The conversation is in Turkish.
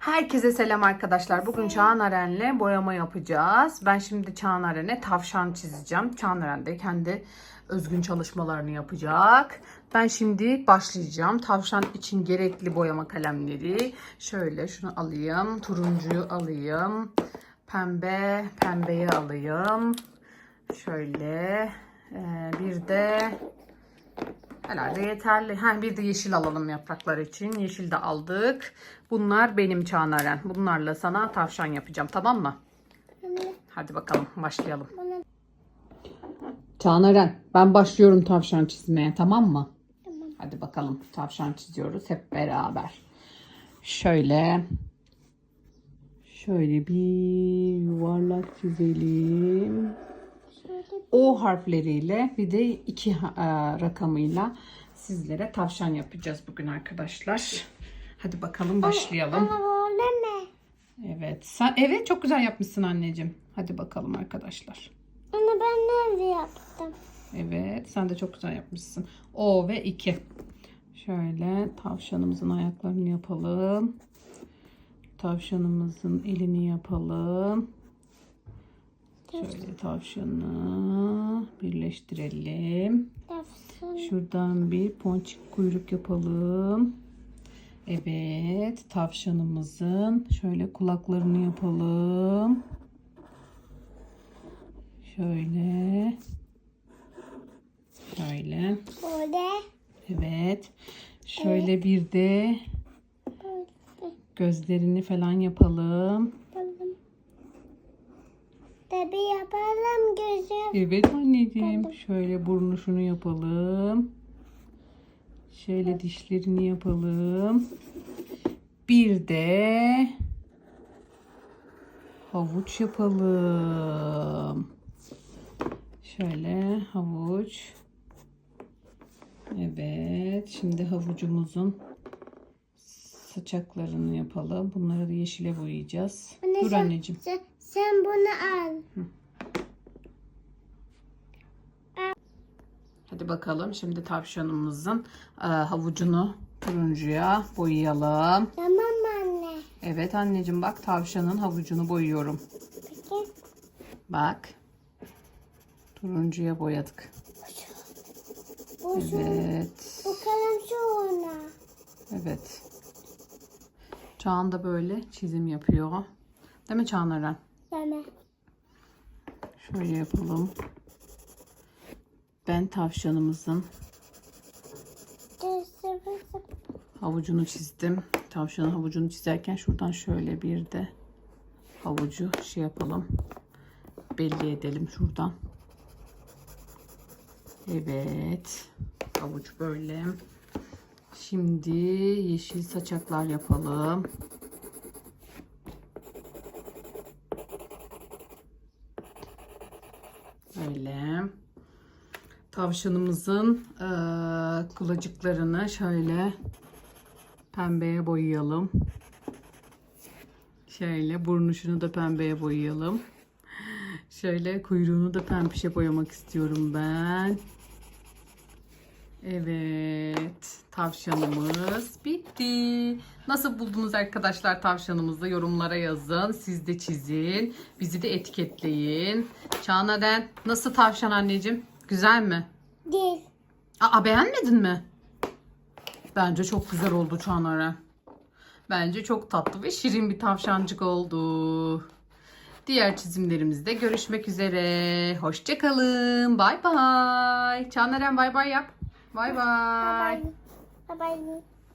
Herkese selam arkadaşlar. Bugün Çağanaren'le boyama yapacağız. Ben şimdi Çağanaren'e tavşan çizeceğim. Çağanaren de kendi özgün çalışmalarını yapacak. Ben şimdi başlayacağım. Tavşan için gerekli boyama kalemleri. Şöyle şunu alayım. Turuncuyu alayım. Pembe, pembeyi alayım. Şöyle ee, bir de Herhalde yeterli. Ha, bir de yeşil alalım yapraklar için. Yeşil de aldık. Bunlar benim Çağnaren. Bunlarla sana tavşan yapacağım. Tamam mı? Hadi bakalım başlayalım. Çağnaren ben başlıyorum tavşan çizmeye tamam mı? Tamam. Hadi bakalım tavşan çiziyoruz hep beraber. Şöyle şöyle bir yuvarlak çizelim. O harfleriyle bir de iki e, rakamıyla sizlere tavşan yapacağız bugün arkadaşlar. Hadi bakalım başlayalım. Ama mi? Evet. Sen evet çok güzel yapmışsın anneciğim. Hadi bakalım arkadaşlar. Onu ben nerede yaptım? Evet, sen de çok güzel yapmışsın. O ve 2. Şöyle tavşanımızın ayaklarını yapalım. Tavşanımızın elini yapalım. Şöyle tavşanı birleştirelim. Şuradan bir ponçik kuyruk yapalım. Evet, tavşanımızın şöyle kulaklarını yapalım. Şöyle. Şöyle. Böyle. Evet. Şöyle bir de gözlerini falan yapalım. Yapalım. Tabii yapalım gözüm. Evet anneciğim. Şöyle burnuşunu yapalım. Şöyle dişlerini yapalım. Bir de havuç yapalım. Şöyle havuç. Evet. Şimdi havucumuzun saçaklarını yapalım. Bunları da yeşile boyayacağız. Anne, Dur anneciğim. Sen, sen bunu al. Hadi bakalım şimdi tavşanımızın e, havucunu turuncuya boyayalım. Tamam mı anne? Evet anneciğim bak tavşanın havucunu boyuyorum. Peki. Bak. Turuncuya boyadık. Bu, şu, Evet. bu kalem şu ona. Evet. Çağan da böyle çizim yapıyor. Değil mi Çağan Eren? Deme. Şöyle yapalım. Ben tavşanımızın havucunu çizdim. Tavşanın havucunu çizerken şuradan şöyle bir de havucu şey yapalım. Belli edelim şuradan. Evet. Havuç böyle. Şimdi yeşil saçaklar yapalım. Böyle. Tavşanımızın eee, kulacıklarını şöyle pembeye boyayalım. Şöyle burnuşunu da pembeye boyayalım. Şöyle kuyruğunu da pembişe boyamak istiyorum ben. Evet, tavşanımız bitti. Nasıl buldunuz arkadaşlar tavşanımızı? Yorumlara yazın. Siz de çizin. Bizi de etiketleyin. Çağnaden nasıl tavşan anneciğim? Güzel mi? Değil. Aa beğenmedin mi? Bence çok güzel oldu Çağnaren. Bence çok tatlı ve şirin bir tavşancık oldu. Diğer çizimlerimizde görüşmek üzere. Hoşçakalın. Bay bay. Çağnaren bay bay yap. Bay bay. Bye bye.